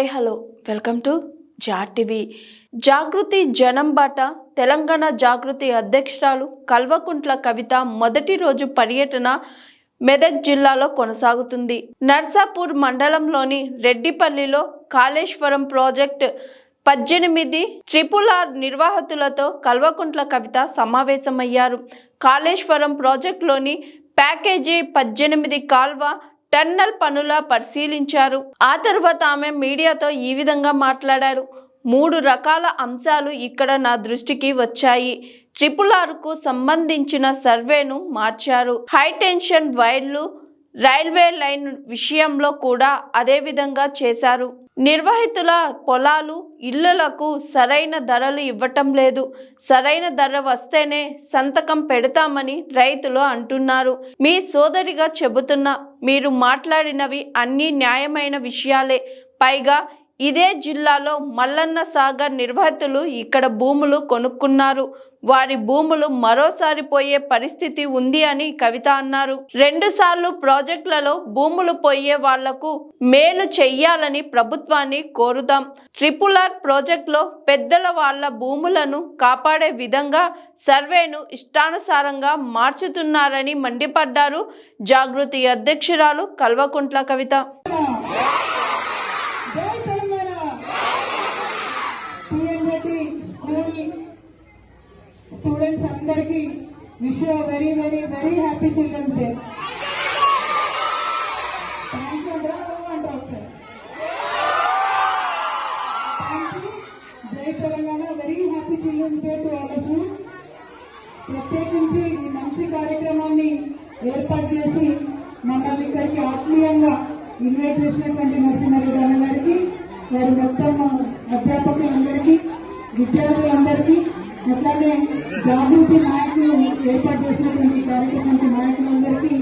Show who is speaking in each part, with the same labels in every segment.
Speaker 1: Hi hello. Welcome to GR TV. Jagruthi జనం బాట తెలంగాణ జాగృతి అధ్యక్షురాలు కల్వకుంట్ల కవిత మొదటి రోజు పర్యటన మెదక్ జిల్లాలో కొనసాగుతుంది. నర్సాపూర్ మండలంలోని రెడ్డిపల్లిలో కాళేశ్వరం ప్రాజెక్ట్ పద్దెనిమిది ట్రిపుల్ ఆర్ నిర్వాహకులతో కల్వకుంట్ల కవిత సమావేశమయ్యారు. కాళేశ్వరం ప్రాజెక్టులోని ప్యాకేజీ పద్దెనిమిది కాల్వ టన్నల్ పనుల పరిశీలించారు. ఆ తర్వాత ఆమె మీడియాతో ఈ విధంగా మాట్లాడారు. మూడు రకాల అంశాలు ఇక్కడ నా దృష్టికి వచ్చాయి. ట్రిపుల్ ఆర్కు సంబంధించిన సర్వేను మార్చారు. హైటెన్షన్ వైర్లు రైల్వే లైన్ విషయంలో కూడా అదే విధంగా చేశారు. నిర్వహితుల పొలాలు ఇళ్ళలకు సరైన ధరలు ఇవ్వటం లేదు. సరైన ధర వస్తేనే సంతకం పెడతామని రైతులు అంటున్నారు. మీ సోదరిగా చెబుతున్నా మీరు మాట్లాడినవి అన్ని న్యాయమైన విషయాలే. పైగా ఇదే జిల్లాలో మల్లన్న సాగర్ నిర్వాహితులు ఇక్కడ భూములు కొనుక్కున్నారు. వారి భూములు మరోసారి పోయే పరిస్థితి ఉంది అని కవిత అన్నారు. రెండు సార్లు ప్రాజెక్టులలో భూములు పోయే వాళ్ళకు మేలు చెయ్యాలని ప్రభుత్వాన్ని కోరుదాం. ట్రిపుల్ ఆర్ ప్రాజెక్టులో పెద్దల వాళ్ళ భూములను కాపాడే విధంగా సర్వేను ఇష్టానుసారంగా మార్చుతున్నారని మండిపడ్డారు. జాగృతి అధ్యక్షురాలు కల్వకుంట్ల కవిత
Speaker 2: జై తెలంగాణ టీఎన్జెటి స్కూల్ స్టూడెంట్స్ అందరికీ wish very very very happy children's day thank you ఒకసారి. థ్యాంక్ యూ జై Telangana. Very happy children's day to all of you ప్రత్యేకించి ఈ మంచి కార్యక్రమాన్ని ఏర్పాటు చేసి మమ్మల్ని ఇక్కడికి ఆత్మీయంగా ఇన్వైట్ చేసినటువంటి నరసింహారెడ్డి గారికి వారి మొత్తం అధ్యాపకులందరికీ విద్యార్థులందరికీ అట్లానే జాగృతి నాయకులు ఏర్పాటు చేసినటువంటి కార్యక్రమానికి నాయకులందరికీ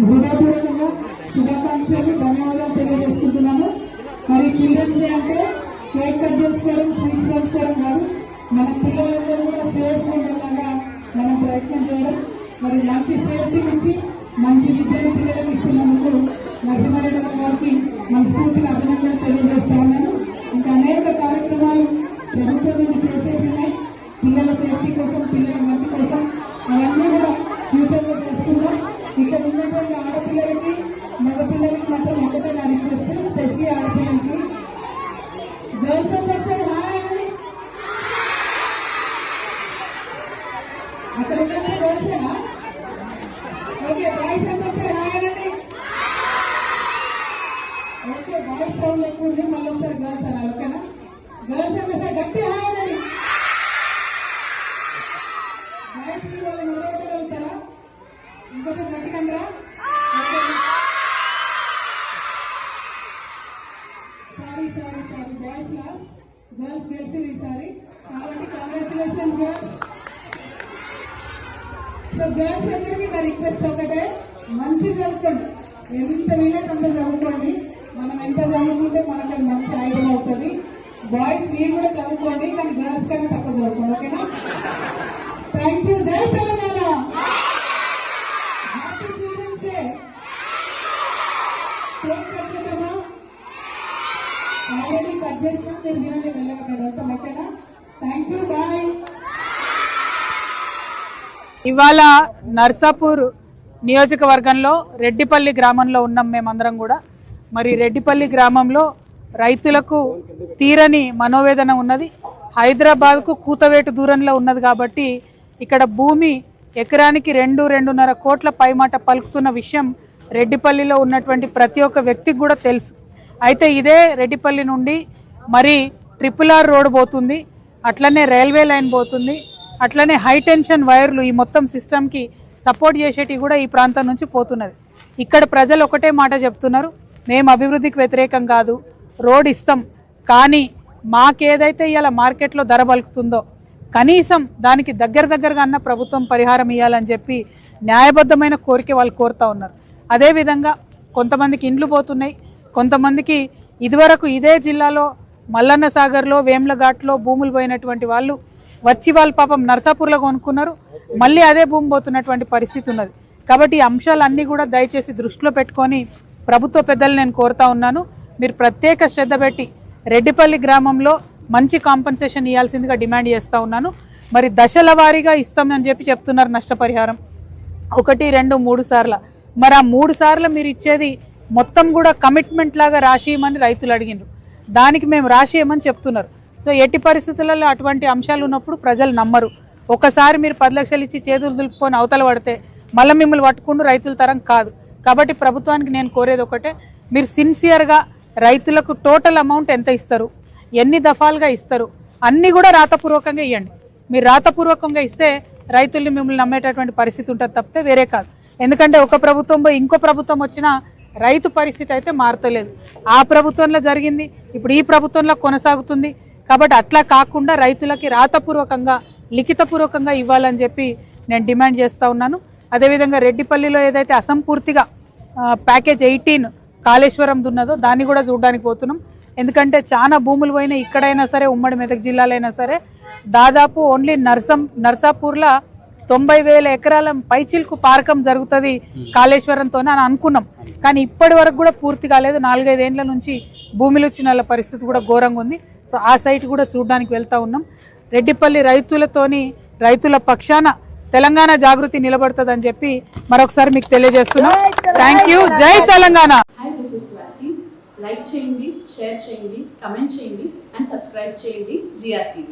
Speaker 2: హృదయపూర్వకంగా శుభాకాంక్షలు ధన్యవాదాలు తెలియజేసుకుంటున్నాను మరి చిల్డ్రన్స్ డే అంటే కేక్ కట్ చేసుకోవడం స్వీట్స్ పంచుకోవడం కాదు మన పిల్లలందరూ కూడా సేఫ్ ఉండేలాగా మనం ప్రయత్నం చేయడం. మరి మంచి సేఫ్టీ నుంచి మంచి విద్యను పిల్లలకు ఇస్తున్నందుకు నరసింహారెడ్డి గారికి మనస్ఫూర్తిగా అభినందనలు తెలియజేస్తా ఫ్యూచర్లో ఫ్యూచర్ చేసుకుందాం ఇక్కడ ఉన్నటువంటి ఆడపిల్లలకి మగపిల్లలకి మాత్రం ఒకటే నా రిక్వెస్ట్. స్పెషల్లీ ఆడపిల్లలకి. గర్ల్స్ అందరూ హాయ్ అక్కడ ఉన్న గర్ల్సేనా ఓకే బాయ్స్ అందరూ హాయ్ అనండి ఓకే బాయ్స్ సౌండ్ ఎక్కువ ఉంది. మళ్ళీ ఒకసారి గర్ల్స్ అనాలి ఓకేనా? గర్ల్స్ అందరూ గట్టి హాయ్ అనండి boys sorry sorry sorry boys lost girls గెలిచారు ఈసారి. కాబట్టి కంగ్రాచులేషన్ గర్ల్స్ సో గర్ల్స్ అందరికీ నా రిక్వెస్ట్ ఒకటే. మంచి చదువుకోండి ఎంత వీలైతే అంత చదువుకోండి. మనం ఎంత చదువుకుంటే మనకి మంచి ఐడియా అవుతుంది. బాయ్స్ మీరు కూడా చదువుకోండి కానీ గర్ల్స్ కన్నా తక్కువ చదువుకోండి ఓకేనా? థ్యాంక్ యూ జై Telangana. Happy children's day cut చేద్దామా ఆల్రెడీ మీరు తినండి ఓకేనా థ్యాంక్ యూ బాయ్
Speaker 3: ఇవాళ నర్సాపూర్ నియోజకవర్గంలో రెడ్డిపల్లి గ్రామంలో ఉన్నాం మేమందరం కూడా. మరి రెడ్డిపల్లి గ్రామంలో రైతులకు తీరని మనోవేదన ఉన్నది. హైదరాబాద్కు కూతవేటు దూరంలో ఉన్నది కాబట్టి ఇక్కడ భూమి ఎకరానికి రెండు రెండున్నర కోట్ల పైమాట పలుకుతున్న విషయం రెడ్డిపల్లిలో ఉన్నటువంటి ప్రతి ఒక్క వ్యక్తికి కూడా తెలుసు. అయితే ఇదే రెడ్డిపల్లి నుండి మరి ట్రిపుల్ ఆర్ రోడ్ పోతుంది అట్లనే రైల్వే లైన్ పోతుంది అట్లనే హై టెన్షన్ వైర్లు ఈ మొత్తం సిస్టమ్కి సపోర్ట్ చేసేటివి కూడా ఈ ప్రాంతం నుంచి పోతున్నది. ఇక్కడ ప్రజలు ఒకటే మాట చెప్తున్నారు మేము అభివృద్ధికి వ్యతిరేకం కాదు రోడ్ ఇస్తాం కానీ మాకేదైతే ఇలా మార్కెట్లో ధర పలుకుతుందో కనీసం దానికి దగ్గర దగ్గరగా అన్న ప్రభుత్వం పరిహారం ఇవ్వాలని చెప్పి న్యాయబద్ధమైన కోరిక వాళ్ళు కోరుతూ ఉన్నారు. అదేవిధంగా కొంతమందికి ఇండ్లు పోతున్నాయి కొంతమందికి ఇదివరకు ఇదే జిల్లాలో మల్లన్న సాగర్లో వేమ్లఘాట్లో భూములు పోయినటువంటి వాళ్ళు వచ్చి వాళ్ళు పాపం నర్సాపూర్లో కొనుక్కున్నారు. మళ్ళీ అదే భూమి పోతున్నటువంటి పరిస్థితి ఉన్నది. కాబట్టి ఈ అంశాలన్నీ కూడా దయచేసి దృష్టిలో పెట్టుకొని ప్రభుత్వ పెద్దలు నేను కోరుతా ఉన్నాను. మీరు ప్రత్యేక శ్రద్ధ పెట్టి
Speaker 2: రెడ్డిపల్లి గ్రామంలో మంచి కాంపన్సేషన్ ఇవ్వాల్సిందిగా డిమాండ్ చేస్తూ ఉన్నాను. మరి దశల వారీగా ఇస్తామని చెప్పి చెప్తున్నారు నష్టపరిహారం. ఒకటి రెండు మూడు సార్ల. మరి ఆ మూడు సార్లు మీరు ఇచ్చేది మొత్తం కూడా కమిట్మెంట్ లాగా రాసియమని రైతులు అడిగిండ్రు దానికి మేము రాసేయమని చెప్తున్నారు. సో ఎట్టి పరిస్థితులలో అటువంటి అంశాలు ఉన్నప్పుడు ప్రజలు నమ్మరు. ఒకసారి మీరు పది లక్షలు ఇచ్చి చేతులు దులుపుకొని అవతల పడితే మళ్ళీ మిమ్మల్ని పట్టుకుంటూ రైతుల తరం కాదు. కాబట్టి ప్రభుత్వానికి నేను కోరేది ఒకటే మీరు సిన్సియర్గా రైతులకు టోటల్ అమౌంట్ ఎంత ఇస్తారు? ఎన్ని దఫాలుగా ఇస్తారు? అన్నీ కూడా రాతపూర్వకంగా ఇవ్వండి మీరు రాతపూర్వకంగా ఇస్తే రైతుల్ని మిమ్మల్ని నమ్మేటటువంటి పరిస్థితి ఉంటుంది తప్పితే వేరే కాదు. ఎందుకంటే ఒక ప్రభుత్వం ఇంకో ప్రభుత్వం వచ్చినా రైతు పరిస్థితి అయితే మారతలేదు. ఆ ప్రభుత్వంలో జరిగింది ఇప్పుడు ఈ ప్రభుత్వంలో కొనసాగుతుంది. కాబట్టి అట్లా కాకుండా రైతులకి రాతపూర్వకంగా లిఖితపూర్వకంగా ఇవ్వాలని చెప్పి నేను డిమాండ్ చేస్తూ ఉన్నాను. అదేవిధంగా రెడ్డిపల్లిలో ఏదైతే అసంపూర్తిగా ప్యాకేజ్ ఎయిటీన్ కాళేశ్వరం ఉన్నదో దాన్ని కూడా చూడడానికి పోతున్నాం. ఎందుకంటే చాలా భూములు పోయినా ఇక్కడైనా సరే ఉమ్మడి మెదక్ జిల్లాలైనా సరే. దాదాపు ఓన్లీ నర్సం నర్సాపూర్లో తొంభై వేల ఎకరాల పైచిల్కు పారకం జరుగుతుంది కాళేశ్వరంతో అని అనుకున్నాం. కానీ ఇప్పటి వరకు కూడా పూర్తి కాలేదు. నాలుగైదేండ్ల నుంచి భూమిలో వచ్చిన పరిస్థితి కూడా ఘోరంగా ఉంది. సో ఆ సైట్ కూడా చూడడానికి వెళ్తా ఉన్నాం. రెడ్డిపల్లి రైతులతోని రైతుల పక్షాన తెలంగాణ జాగృతి నిలబడుతుందని చెప్పి మరొకసారి మీకు తెలియజేస్తున్నాం. థ్యాంక్ యూ జై Telangana.
Speaker 4: Hi this is Swathi like చేయండి షేర్ చేయండి కమెంట్ చేయండి అండ్ సబ్స్క్రైబ్ చేయండి జిఆర్ టీవీ